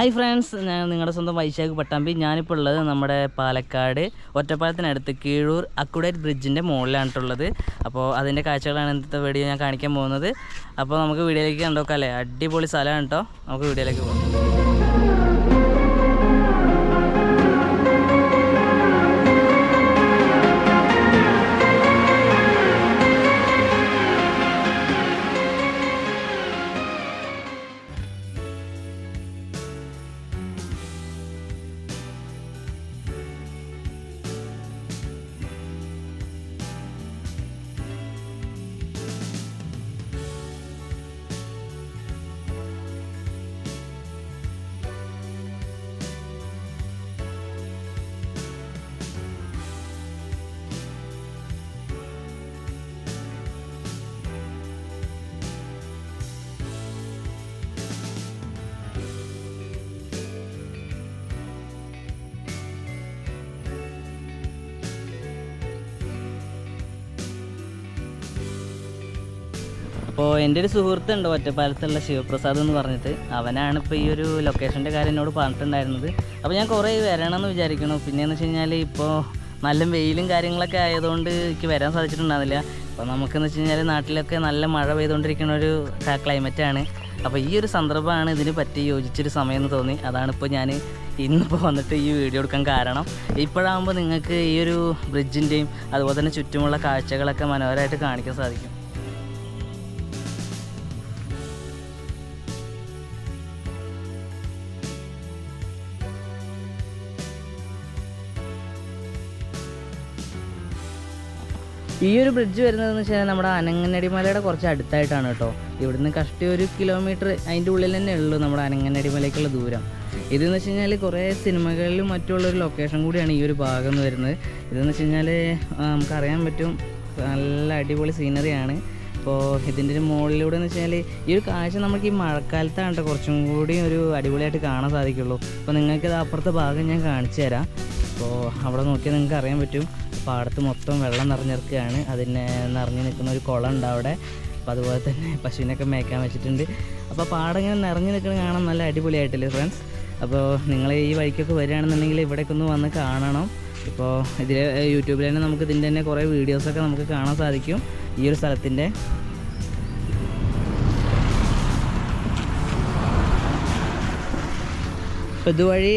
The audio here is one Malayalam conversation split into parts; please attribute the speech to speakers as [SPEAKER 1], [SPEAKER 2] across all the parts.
[SPEAKER 1] ഹായ് ഫ്രണ്ട്സ് ഞാൻ നിങ്ങളുടെ സ്വന്തം വൈശാഖ് പട്ടാമ്പി. ഞാനിപ്പോൾ ഉള്ളത് നമ്മുടെ പാലക്കാട് ഒറ്റപ്പാലത്തിനടുത്ത് കീഴൂർ അക്കുഡേറ്റ് ബ്രിഡ്ജിന്റെ മുകളിലാണിട്ടുള്ളത്. അപ്പോൾ അതിന്റെ കാഴ്ചകളാണ് ഇന്നത്തെ വീഡിയോ ഞാൻ കാണിക്കാൻ പോകുന്നത്. അപ്പോൾ നമുക്ക് വീഡിയോയിലേക്ക് കണ്ടോക്കാം അല്ലേ? അടിപൊളി സ്ഥലമാണ് കേട്ടോ നമുക്ക് വീഡിയോയിലേക്ക് പോകാം. അപ്പോൾ എന്റെ ഒരു സുഹൃത്തുണ്ട് ഒറ്റപ്പാലത്തുള്ള ശിവപ്രസാദ് എന്ന് പറഞ്ഞിട്ട്. അവനാണ് ഇപ്പോൾ ഈ ഒരു ലൊക്കേഷന്റെ കാര്യം എന്നോട് പറഞ്ഞിട്ടുണ്ടായിരുന്നത്. അപ്പോൾ ഞാൻ കുറേ വരണമെന്ന് വിചാരിക്കണം. പിന്നെയെന്ന് വെച്ച് കഴിഞ്ഞാൽ ഇപ്പോൾ നല്ല വെയിലും കാര്യങ്ങളൊക്കെ ആയതുകൊണ്ട് എനിക്ക് വരാൻ സാധിച്ചിട്ടുണ്ടാകുന്നില്ല അപ്പോൾ നമുക്കെന്ന് വെച്ച് കഴിഞ്ഞാൽ നാട്ടിലൊക്കെ നല്ല മഴ പെയ്തുകൊണ്ടിരിക്കുന്ന ഒരു ക്ലൈമറ്റാണ് അപ്പോൾ ഈ ഒരു സന്ദർഭമാണ് ഇതിന് പറ്റി യോജിച്ചൊരു സമയം എന്ന് തോന്നി. അതാണ് ഇപ്പോൾ ഞാൻ ഇന്നിപ്പോൾ വന്നിട്ട് ഈ വീഡിയോ എടുക്കാൻ കാരണം. ഇപ്പോഴാകുമ്പോൾ നിങ്ങൾക്ക് ഈ ഒരു ബ്രിഡ്ജിന്റെയും അതുപോലെ തന്നെ ചുറ്റുമുള്ള കാഴ്ചകളൊക്കെ മനോഹരമായിട്ട് കാണിക്കാൻ സാധിക്കും. ഈ ഒരു ബ്രിഡ്ജ് വരുന്നതെന്ന് വെച്ചാൽ നമ്മുടെ അനങ്ങനടിമലയുടെ കുറച്ച് അടുത്തായിട്ടാണ് കേട്ടോ. ഇവിടുന്ന് കഷ്ടി ഒരു കിലോമീറ്റർ അതിന്റെ ഉള്ളിൽ തന്നെ ഉള്ളൂ നമ്മുടെ അനങ്ങനടിമലയ്ക്കുള്ള ദൂരം. ഇതെന്ന് വെച്ച് കഴിഞ്ഞാൽ കുറേ സിനിമകളിലും മറ്റുള്ളൊരു ലൊക്കേഷൻ കൂടിയാണ് ഈ ഒരു ഭാഗം എന്ന് വരുന്നത്. ഇതെന്ന് വെച്ച് കഴിഞ്ഞാൽ നമുക്കറിയാൻ പറ്റും നല്ല അടിപൊളി സീനറിയാണ് അപ്പോൾ ഇതിന്റെ ഒരു മുകളിലൂടെ എന്ന് വെച്ചാൽ ഈ ഒരു കാഴ്ച നമുക്ക് ഈ മഴക്കാലത്താണ് കുറച്ചും കൂടി ഒരു അടിപൊളിയായിട്ട് കാണാൻ സാധിക്കുള്ളൂ. അപ്പോൾ നിങ്ങൾക്ക് ഇത് അപ്പുറത്തെ ഭാഗം ഞാൻ കാണിച്ചു തരാം. അപ്പോൾ അവിടെ നോക്കിയാൽ നിങ്ങൾക്ക് അറിയാൻ പറ്റും. പാടത്ത് മൊത്തം വെള്ളം നിറഞ്ഞിരിക്കുകയാണ്. അതിന് നിറഞ്ഞു നിൽക്കുന്ന ഒരു കുളം ഉണ്ട് അവിടെ. അപ്പോൾ അതുപോലെ തന്നെ പശുവിനൊക്കെ മേക്കാൻ വെച്ചിട്ടുണ്ട്. അപ്പോൾ പാടം ഇങ്ങനെ നിറഞ്ഞു നിൽക്കുന്നത് കാണാൻ നല്ല അടിപൊളിയായിട്ടില്ലേ ഫ്രണ്ട്സ് അപ്പോൾ നിങ്ങൾ ഈ വഴിക്കൊക്കെ വരികയാണെന്നുണ്ടെങ്കിൽ ഇവിടേക്ക് ഒന്ന് വന്ന് കാണണം. ഇപ്പോൾ ഇതിൽ യൂട്യൂബിൽ തന്നെ നമുക്ക് ഇതിന്റെ തന്നെ കുറേ വീഡിയോസൊക്കെ നമുക്ക് കാണാൻ സാധിക്കും. ഈ ഒരു സ്ഥലത്തിന്റെ അപ്പോൾ ഇതുവഴി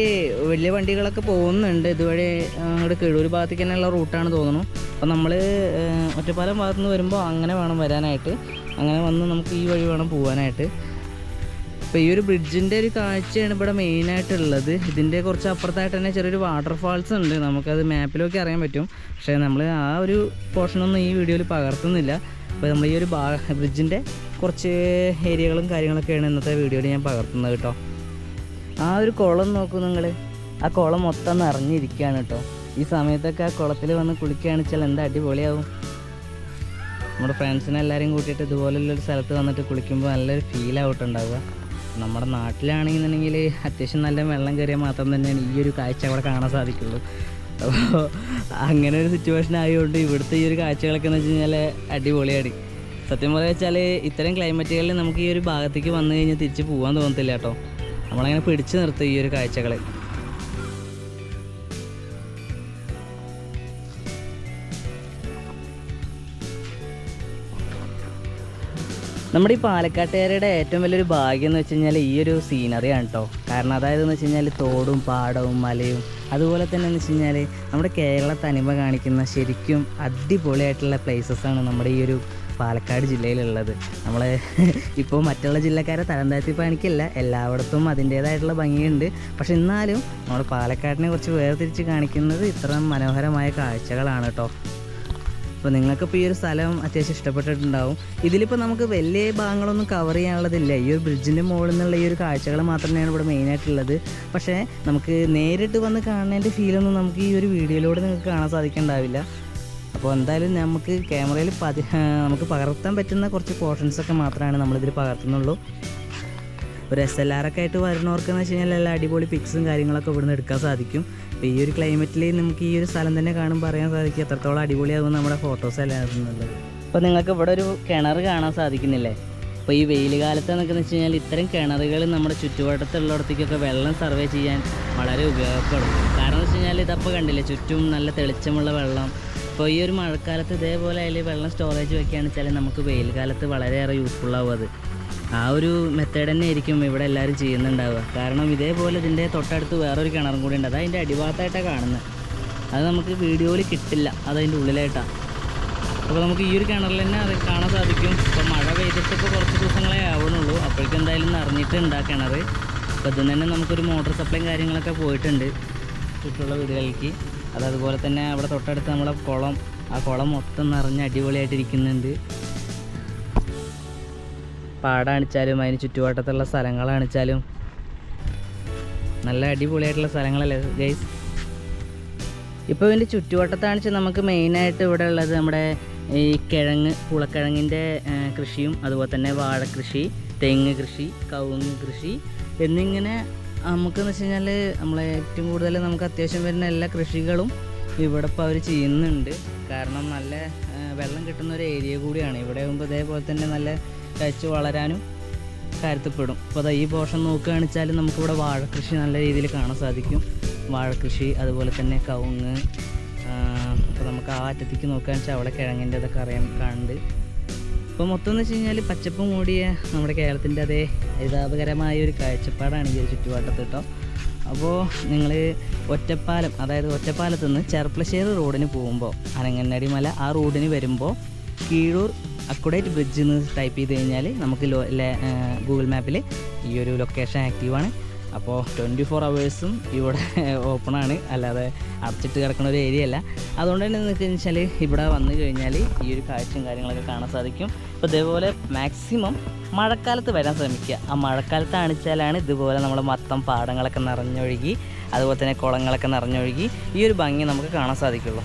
[SPEAKER 1] വലിയ വണ്ടികളൊക്കെ പോകുന്നുണ്ട്. ഇതുവഴി അങ്ങോട്ട് കിഴൂർ ഭാഗത്തേക്ക് തന്നെയുള്ള റൂട്ടാണ് തോന്നുന്നു. അപ്പോൾ നമ്മൾ ഒറ്റപ്പാലം ഭാഗത്തു നിന്ന് വരുമ്പോൾ അങ്ങനെ വേണം വരാനായിട്ട്. അങ്ങനെ വന്ന് നമുക്ക് ഈ വഴി വേണം പോകാനായിട്ട് അപ്പോൾ ഈ ഒരു ബ്രിഡ്ജിന്റെ ഒരു കാഴ്ചയാണ് ഇവിടെ മെയിനായിട്ടുള്ളത്. ഇതിന്റെ കുറച്ച് അപ്പുറത്തായിട്ട് തന്നെ ചെറിയൊരു വാട്ടർഫാൾസ് ഉണ്ട്. നമുക്കത് മാപ്പിലൊക്കെ അറിയാൻ പറ്റും. പക്ഷേ നമ്മൾ ആ ഒരു പോർഷനൊന്നും ഈ വീഡിയോയിൽ പകർത്തുന്നില്ല. അപ്പോൾ നമ്മൾ ഈ ഒരു ബ്രിഡ്ജിന്റെ കുറച്ച് ഏരിയകളും കാര്യങ്ങളൊക്കെയാണ് ഇന്നത്തെ വീഡിയോയിൽ ഞാൻ പകർത്തുന്നത് കേട്ടോ. ആ ഒരു കുളം നോക്കൂ നിങ്ങൾ ആ കുളം മൊത്തം നിറഞ്ഞിരിക്കുകയാണ് കേട്ടോ. ഈ സമയത്തൊക്കെ ആ കുളത്തിൽ വന്ന് കുളിക്കുകയാണെന്ന് വെച്ചാൽ എന്താ അടിപൊളിയാവും. നമ്മുടെ ഫ്രണ്ട്സിനെ എല്ലാവരെയും കൂട്ടിയിട്ട് ഇതുപോലുള്ളൊരു സ്ഥലത്ത് വന്നിട്ട് കുളിക്കുമ്പോൾ നല്ലൊരു ഫീൽ ആവട്ടുണ്ടാവുക. നമ്മുടെ നാട്ടിലാണെന്നുണ്ടെങ്കിൽ അത്യാവശ്യം നല്ല വെള്ളം കയറിയാൽ മാത്രം തന്നെയാണ് ഈ ഒരു കാഴ്ച അവിടെ കാണാൻ സാധിക്കുള്ളൂ. അപ്പോൾ അങ്ങനെ ഒരു സിറ്റുവേഷൻ ആയതുകൊണ്ട് ഇവിടുത്തെ ഈ ഒരു കാഴ്ചകളൊക്കെ എന്ന് വെച്ച് കഴിഞ്ഞാൽ അടിപൊളിയാണ് സത്യം പറയുക വെച്ചാൽ ഇത്തരം ക്ലൈമറ്റുകളിൽ നമുക്ക് ഈ ഒരു ഭാഗത്തേക്ക് വന്നു കഴിഞ്ഞാൽ തിരിച്ച് പോകാൻ തോന്നത്തില്ല കേട്ടോ. നമ്മളങ്ങനെ പിടിച്ചു നിർത്തും ഈ ഒരു കാഴ്ചകളെ. നമ്മുടെ ഈ പാലക്കാട്ടുകാരുടെ ഏറ്റവും വലിയൊരു ഭാഗ്യം എന്ന് വെച്ച് കഴിഞ്ഞാൽ ഈ ഒരു സീനറിയാണ് കേട്ടോ കാരണം അതായത് എന്ന് വെച്ച് കഴിഞ്ഞാൽ തോടും പാടവും മലയും അതുപോലെ തന്നെ എന്ന് വെച്ച് കഴിഞ്ഞാൽ നമ്മുടെ കേരള തനിമ കാണിക്കുന്ന ശരിക്കും അടിപൊളിയായിട്ടുള്ള പ്ലേസസ് ആണ് നമ്മുടെ ഈ ഒരു പാലക്കാട് ജില്ലയിലുള്ളത്. നമ്മൾ ഇപ്പോൾ മറ്റുള്ള ജില്ലക്കാരെ തരം താഴ്ത്തി കാണിക്കില്ല എല്ലായിടത്തും അതിന്റേതായിട്ടുള്ള ഭംഗിയുണ്ട്. പക്ഷെ എന്നാലും നമ്മൾ പാലക്കാടിനെ കുറിച്ച് വേർതിരിച്ച് കാണിക്കുന്നത് ഇത്ര മനോഹരമായ കാഴ്ചകളാണ് കേട്ടോ. അപ്പോൾ നിങ്ങൾക്കിപ്പോൾ ഈ ഒരു സ്ഥലം അത്യാവശ്യം ഇഷ്ടപ്പെട്ടിട്ടുണ്ടാവും. ഇതിലിപ്പോൾ നമുക്ക് വലിയ ഭാഗങ്ങളൊന്നും കവർ ചെയ്യാനുള്ളതില്ല. ഈ ഒരു ബ്രിഡ്ജിന്റെ മുകളിൽ നിന്നുള്ള ഈ ഒരു കാഴ്ചകൾ മാത്രമേ ഇവിടെ മെയിനായിട്ടുള്ളത് പക്ഷേ നമുക്ക് നേരിട്ട് വന്ന് കാണുന്നതിന്റെ ഫീലൊന്നും നമുക്ക് ഈ ഒരു വീഡിയോയിലൂടെ നിങ്ങൾക്ക് കാണാൻ സാധിക്കുന്നുണ്ടാവില്ല അപ്പോൾ എന്തായാലും നമുക്ക് ക്യാമറയിൽ പതി നമുക്ക് പകർത്താൻ പറ്റുന്ന കുറച്ച് പോർഷൻസൊക്കെ മാത്രമാണ് നമ്മളിതിൽ പകർത്തുന്നുള്ളൂ. ഒരു എസ് എൽ ആർ ഒക്കെ ആയിട്ട് വരുന്നവർക്ക് എന്ന് വെച്ച് കഴിഞ്ഞാൽ എല്ലാ അടിപൊളി പിക്സും കാര്യങ്ങളൊക്കെ ഇവിടുന്ന് എടുക്കാൻ സാധിക്കും. അപ്പോൾ ഈ ഒരു ക്ലൈമറ്റിൽ നമുക്ക് ഈ ഒരു സ്ഥലം തന്നെ കാണുമ്പോൾ പറയാൻ സാധിക്കും എത്രത്തോളം അടിപൊളിയാകും നമ്മുടെ ഫോട്ടോസ് എല്ലാം അപ്പോൾ നിങ്ങൾക്ക് ഇവിടെ ഒരു കിണർ കാണാൻ സാധിക്കുന്നില്ലേ? അപ്പോൾ ഈ വെയിൽ കാലത്ത് എന്നൊക്കെ വെച്ച് കഴിഞ്ഞാൽ ഇത്തരം കിണറുകൾ നമ്മുടെ ചുറ്റുവട്ടത്തുള്ളിടത്തേക്കൊക്കെ വെള്ളം സർവേ ചെയ്യാൻ വളരെ ഉപയോഗപ്പെടും. കാരണം എന്ന് വെച്ച് കഴിഞ്ഞാൽ ഇതപ്പോൾ കണ്ടില്ലേ ചുറ്റും നല്ല തെളിച്ചമുള്ള വെള്ളം അപ്പോൾ ഈ ഒരു മഴക്കാലത്ത് ഇതേപോലെ അതിൽ വെള്ളം സ്റ്റോറേജ് വെക്കുകയാണെന്ന് വെച്ചാൽ നമുക്ക് വെയിൽ കാലത്ത് വളരെയേറെ യൂസ്ഫുൾ ആവും അത്. ആ ഒരു മെത്തേഡ് തന്നെ ആയിരിക്കും ഇവിടെ എല്ലാവരും ചെയ്യുന്നുണ്ടാവുക. കാരണം ഇതേപോലെ ഇതിന്റെ തൊട്ടടുത്ത് വേറൊരു കിണറും കൂടി ഉണ്ട്. അത് അതിന്റെ അടിഭാഗത്തായിട്ടാണ് കാണുന്നത് അത് നമുക്ക് വീഡിയോയിൽ കിട്ടില്ല. അതതിന്റെ ഉള്ളിലായിട്ടാണ് അപ്പോൾ നമുക്ക് ഈ ഒരു കിണറിൽ തന്നെ അത് കാണാൻ സാധിക്കും. ഇപ്പോൾ മഴ പെയ്തിട്ട് കുറച്ച് ദിവസങ്ങളെ ആവണുള്ളൂ അപ്പോഴേക്കും എന്തായാലും നിറഞ്ഞിട്ടുണ്ട് ആ കിണർ അപ്പോൾ ഇതിന് തന്നെ നമുക്കൊരു മോട്ടോർ സപ്ലൈയും കാര്യങ്ങളൊക്കെ പോയിട്ടുണ്ട്. ചുറ്റുള്ള വീടുകളിലേക്ക്. അത് അതുപോലെ തന്നെ അവിടെ തൊട്ടടുത്ത് നമ്മളെ കുളം. ആ കുളം മൊത്തം നിറഞ്ഞ് അടിപൊളിയായിട്ടിരിക്കുന്നുണ്ട്. പാടാണിച്ചാലും അതിന് ചുറ്റുവട്ടത്തുള്ള സ്ഥലങ്ങളാണിച്ചാലും നല്ല അടിപൊളിയായിട്ടുള്ള സ്ഥലങ്ങളല്ലേ ഗൈസ് ഇപ്പോൾ ഇതിന്റെ ചുറ്റുവട്ടത്താണിച്ച് നമുക്ക് മെയിനായിട്ട് ഇവിടെ ഉള്ളത് നമ്മുടെ ഈ കിഴങ്ങ് പുളക്കിഴങ്ങിന്റെ കൃഷിയും അതുപോലെ തന്നെ വാഴക്കൃഷി തെങ്ങ് കൃഷി കവുങ്ങ് കൃഷി എന്നിങ്ങനെ നമുക്കെന്ന് വെച്ച് കഴിഞ്ഞാൽ നമ്മളെ ഏറ്റവും കൂടുതൽ നമുക്ക് അത്യാവശ്യം വരുന്ന എല്ലാ കൃഷികളും ഇവിടെ ഇപ്പോൾ അവർ ചെയ്യുന്നുണ്ട്. കാരണം നല്ല വെള്ളം കിട്ടുന്ന ഒരു ഏരിയ കൂടിയാണ്. ഇവിടെ ആകുമ്പോൾ ഇതേപോലെ തന്നെ നല്ല കഴിച്ച് വളരാനും കാര്യത്തിൽപ്പെടും. അപ്പോൾ ഈ പോർഷൻ നോക്കുകയാണെന്ന് വെച്ചാൽ നമുക്കിവിടെ വാഴക്കൃഷി നല്ല രീതിയിൽ കാണാൻ സാധിക്കും. വാഴക്കൃഷി അതുപോലെ തന്നെ കവുങ്ങ് അപ്പോൾ നമുക്ക് ആ അറ്റത്തേക്ക് നോക്കുകയാണെന്ന് വെച്ചാൽ അവിടെ കിഴങ്ങിന്റെ അതൊക്കെ അറിയാൻ കാണുന്നുണ്ട്. ഇപ്പോൾ മൊത്തം എന്ന് വെച്ച് കഴിഞ്ഞാൽ പച്ചപ്പ് മൂടിയ നമ്മുടെ കേരളത്തിന്റെ അതേ ഹരിതാപകരമായ ഒരു കാഴ്ചപ്പാടാണ് ഈ ഒരു ചുറ്റുപാട്ടത്ത് കേട്ടോ. അപ്പോൾ നിങ്ങൾ ഒറ്റപ്പാലം അതായത് ഒറ്റപ്പാലത്ത് നിന്ന് ചെർപ്പളശ്ശേരി റോഡിന് പോകുമ്പോൾ അരങ്ങന്നടി മല ആ റോഡിന് വരുമ്പോൾ കീഴൂർ അക്കുഡേറ്റ് ബ്രിഡ്ജ് എന്ന് ടൈപ്പ് ചെയ്ത് കഴിഞ്ഞാൽ നമുക്ക് ലോ ഗൂഗിൾ മാപ്പിൽ ഈ ഒരു ലൊക്കേഷൻ ആക്റ്റീവാണ് അപ്പോൾ ട്വന്റി ഫോർ അവേഴ്സും ഇവിടെ ഓപ്പണാണ് അല്ലാതെ അടച്ചിട്ട് കിടക്കുന്ന ഒരു ഏരിയ അല്ല. അതുകൊണ്ട് തന്നെ നിങ്ങൾക്ക് വെച്ചാൽ ഇവിടെ വന്നു കഴിഞ്ഞാൽ ഈ ഒരു കാഴ്ചയും കാര്യങ്ങളൊക്കെ കാണാൻ സാധിക്കും. അപ്പോൾ ഇതേപോലെ മാക്സിമം മഴക്കാലത്ത് വരാൻ ശ്രമിക്കുക. ആ മഴക്കാലത്ത് അണിച്ചാലാണ് ഇതുപോലെ നമ്മൾ മൊത്തം പാടങ്ങളൊക്കെ നിറഞ്ഞൊഴുകി അതുപോലെ തന്നെ കുളങ്ങളൊക്കെ നിറഞ്ഞൊഴുകി ഈ ഒരു ഭംഗി നമുക്ക് കാണാൻ സാധിക്കുള്ളൂ.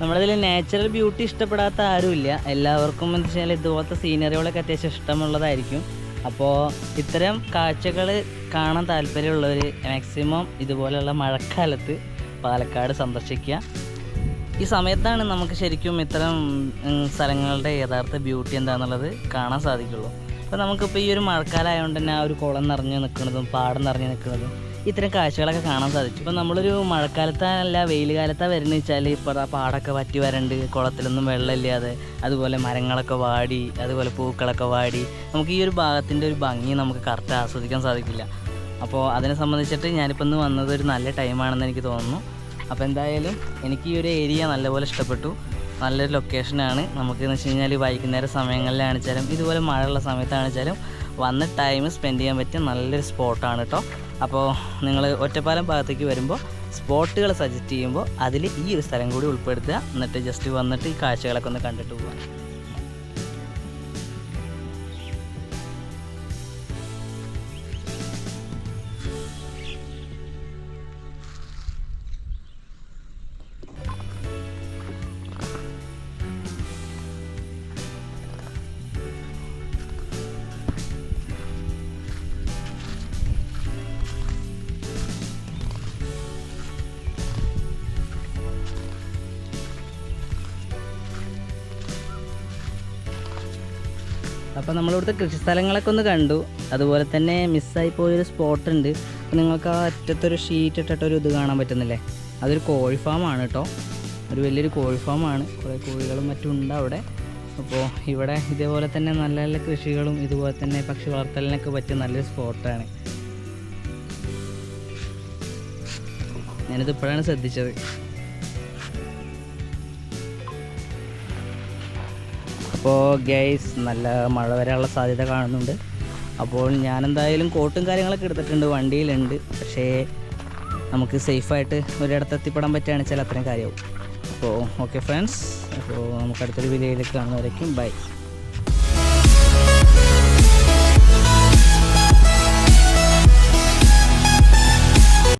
[SPEAKER 1] നമ്മളിതിൽ നാച്ചുറൽ ബ്യൂട്ടി ഇഷ്ടപ്പെടാത്ത ആരുമില്ല. എല്ലാവർക്കും എന്ന് വെച്ചാൽ ഇതുപോലത്തെ സീനറികളൊക്കെ അത്യാവശ്യം ഇഷ്ടമുള്ളതായിരിക്കും. അപ്പോൾ ഇത്തരം കാഴ്ചകൾ കാണാൻ താല്പര്യമുള്ളവർ മാക്സിമം ഇതുപോലെയുള്ള മഴക്കാലത്ത് പാലക്കാട് സന്ദർശിക്കുക. ഈ സമയത്താണ് നമുക്ക് ശരിക്കും ഇത്തരം സ്ഥലങ്ങളുടെ യഥാർത്ഥ ബ്യൂട്ടി എന്താണെന്നുള്ളത് കാണാൻ സാധിക്കുള്ളൂ. അപ്പോൾ നമുക്കിപ്പോൾ ഈ ഒരു മഴക്കാലം ആയതുകൊണ്ട് തന്നെ ആ ഒരു കുളം നിറഞ്ഞ് നിൽക്കുന്നതും പാടം നിറഞ്ഞ് നിൽക്കുന്നതും ഇത്തരം കാഴ്ചകളൊക്കെ കാണാൻ സാധിച്ചു. ഇപ്പം നമ്മളൊരു മഴക്കാലത്തല്ല വെയിൽ കാലത്താണ് വരുന്നത് വെച്ചാൽ ഇപ്പോൾ ആ പാടൊക്കെ വറ്റി വരണ്ട് കുളത്തിലൊന്നും വെള്ളമില്ലാതെ അതുപോലെ മരങ്ങളൊക്കെ വാടി അതുപോലെ പൂക്കളൊക്കെ വാടി നമുക്ക് ഈ ഒരു ഭാഗത്തിന്റെ ഒരു ഭംഗി നമുക്ക് കറക്റ്റ് ആസ്വദിക്കാൻ സാധിക്കില്ല. അപ്പോൾ അതിനെ സംബന്ധിച്ചിട്ട് ഞാനിപ്പോൾ ഇന്ന് വന്നത് ഒരു നല്ല ടൈമാണെന്ന് എനിക്ക് തോന്നുന്നു. അപ്പോൾ എന്തായാലും എനിക്ക് ഈ ഒരു ഏരിയ നല്ലപോലെ ഇഷ്ടപ്പെട്ടു. നല്ലൊരു ലൊക്കേഷനാണ് നമുക്ക് എന്ന് വെച്ച് കഴിഞ്ഞാൽ വൈകുന്നേര സമയങ്ങളിലാണെച്ചാലും ഇതുപോലെ മഴയുള്ള സമയത്താണെച്ചാലും വന്ന് ടൈം സ്പെൻഡ് ചെയ്യാൻ പറ്റിയ നല്ലൊരു സ്പോട്ടാണ് കേട്ടോ അപ്പോൾ നിങ്ങൾ ഒറ്റപ്പാലം ഭാഗത്തേക്ക് വരുമ്പോൾ സ്പോട്ടുകൾ സജസ്റ്റ് ചെയ്യുമ്പോൾ അതിൽ ഈ ഒരു സ്ഥലം കൂടി ഉൾപ്പെടുത്തുക. എന്നിട്ട് ജസ്റ്റ് വന്നിട്ട് ഈ കാഴ്ചകളൊക്കെ ഒന്ന് കണ്ടിട്ട് പോകാം അപ്പോൾ നമ്മളിവിടുത്തെ കൃഷിസ്ഥലങ്ങളൊക്കെ ഒന്ന് കണ്ടു. അതുപോലെ തന്നെ മിസ്സായി പോയൊരു സ്പോട്ട് ഉണ്ട് നിങ്ങൾക്ക് ആ അറ്റത്തൊരു ഷീറ്റ് ഇട്ടിട്ടൊരു ഇത് കാണാൻ പറ്റുന്നില്ലേ? അതൊരു കോഴി ഫാം ആണ് കേട്ടോ ഒരു വലിയൊരു കോഴി ഫാം ആണ്. കുറേ കോഴികളും മറ്റും ഉണ്ട് അവിടെ. അപ്പോൾ ഇവിടെ ഇതേപോലെ തന്നെ നല്ല നല്ല കൃഷികളും ഇതുപോലെ തന്നെ പക്ഷി വളർത്തലിനൊക്കെ പറ്റിയ നല്ലൊരു സ്പോട്ടാണ് ഞാനിത് ഇപ്പോഴാണ് ശ്രദ്ധിച്ചത്. അപ്പോൾ ഗൈസ് നല്ല മഴ വരാനുള്ള സാധ്യത കാണുന്നുണ്ട്. അപ്പോൾ ഞാൻ എന്തായാലും കോട്ടും കാര്യങ്ങളൊക്കെ എടുത്തിട്ടുണ്ട് വണ്ടിയിലുണ്ട്. പക്ഷേ നമുക്ക് സേഫായിട്ട് ഒരിടത്ത് എത്തിപ്പെടാൻ പറ്റുകയാണെന്ന് വെച്ചാൽ അത്രയും കാര്യമാവും അപ്പോൾ ഓക്കെ ഫ്രണ്ട്സ് അപ്പോൾ നമുക്ക് അടുത്തൊരു വിലയിലേക്ക് കാണുന്നവരേക്കും ബൈ